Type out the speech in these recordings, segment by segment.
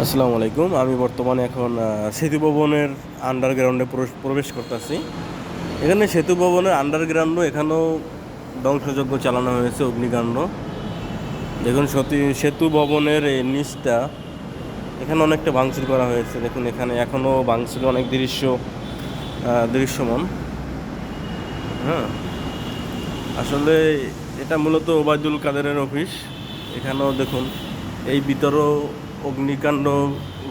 আসসালামু আলাইকুম। আমি বর্তমানে এখন সেতু ভবনের আন্ডারগ্রাউন্ডে প্রবেশ- করতেছি। এখানে সেতু ভবনের আন্ডারগ্রাউন্ডও এখানেও ধ্বংসযজ্ঞ চালানো হয়েছে, অগ্নিকাণ্ড। দেখুন, সতী, সেতু ভবনের এই নিচটা এখানে অনেকটা ভাঙচুর করা হয়েছে। দেখুন, এখানে এখনও ভাঙচুর অনেক দৃশ্য দৃশ্যমান। হ্যাঁ। আসলে এটা মূলত ওবায়দুল কাদেরের অফিস। এখানেও দেখুন, এই ভিতরও অগ্নিকাণ্ড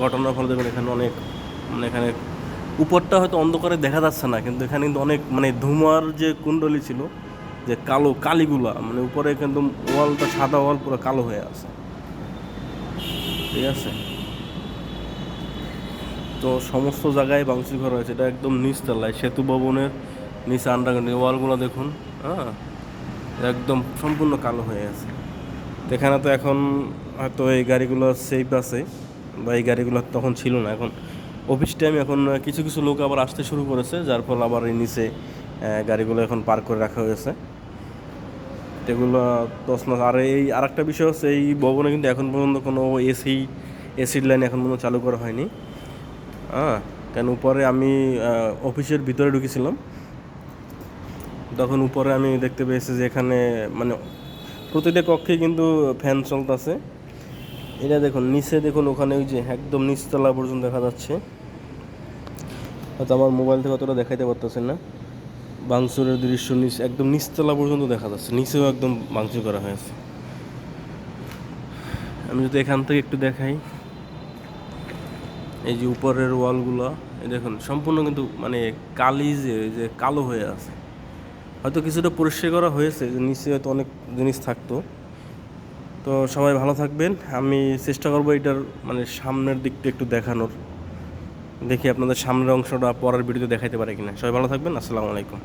ঘটনার ফলে দেখবেন এখানে অনেক মানে এখানে উপরটা হয়তো অন্ধকারে দেখা যাচ্ছে না, কিন্তু এখানে কিন্তু অনেক মানে ধুমার যে কুণ্ডলি ছিল, যে কালো কালিগুলা মানে উপরে কিন্তু ওয়ালটা সাদা ওয়াল পুরো কালো হয়ে আছে। ঠিক আছে? তো সমস্ত জায়গায় বাংশি ঘর হয়েছে, এটা একদম নিচতলায়, সেতু ভবনের নিচে আন্ডারগ্রাউন্ড ওয়ালগুলো দেখুন হ্যাঁ একদম সম্পূর্ণ কালো হয়ে আছে। এখানে তো এখন হয়তো এই গাড়িগুলো সেফ আছে বা এই গাড়িগুলো তখন ছিল না। এখন অফিস টাইম এখন কিছু কিছু লোক আবার আসতে শুরু করেছে, যার ফলে আবার এই নিচে গাড়িগুলো এখন পার্ক করে রাখা হয়েছে। এগুলো মাস আর এই আর একটা বিষয় হচ্ছে, এই ভবনে কিন্তু এখন পর্যন্ত কোনো এসি এসির লাইন এখন পর্যন্ত চালু করা হয়নি। হ্যাঁ কেন উপরে আমি অফিসের ভিতরে ঢুকেছিলাম। তখন উপরে আমি দেখতে পেয়েছি যে এখানে মানে প্রতিটা কক্ষে কিন্তু ফ্যান চলতেছে। এটা দেখুন, নিচে দেখুন, ওখানে ওই যে একদম নিচতলা পর্যন্ত দেখা যাচ্ছে। হয়তো আমার মোবাইল থেকে অতটা দেখাইতে পারতেছে না। বাংসুরের দৃশ্য নিচ, একদম নিচতলা পর্যন্ত দেখা যাচ্ছে। নিচেও একদম বাংচুর করা হয়েছে। আমি যদি এখান থেকে একটু দেখাই, এই যে উপরের ওয়ালগুলো দেখুন, সম্পূর্ণ কিন্তু মানে কালি যে যে কালো হয়ে আছে। হয়তো কিছুটা পরিষ্কার করা হয়েছে নিচে হয়তো অনেক জিনিস থাকতো। তো সবাই ভালো থাকবেন। আমি চেষ্টা করব এটার মানে সামনের দিকটা একটু দেখানোর। দেখি আপনাদের সামনের অংশটা পরের ভিডিওতে দেখাতে পারে কিনা। সবাই ভালো থাকবেন। আসসালামু আলাইকুম।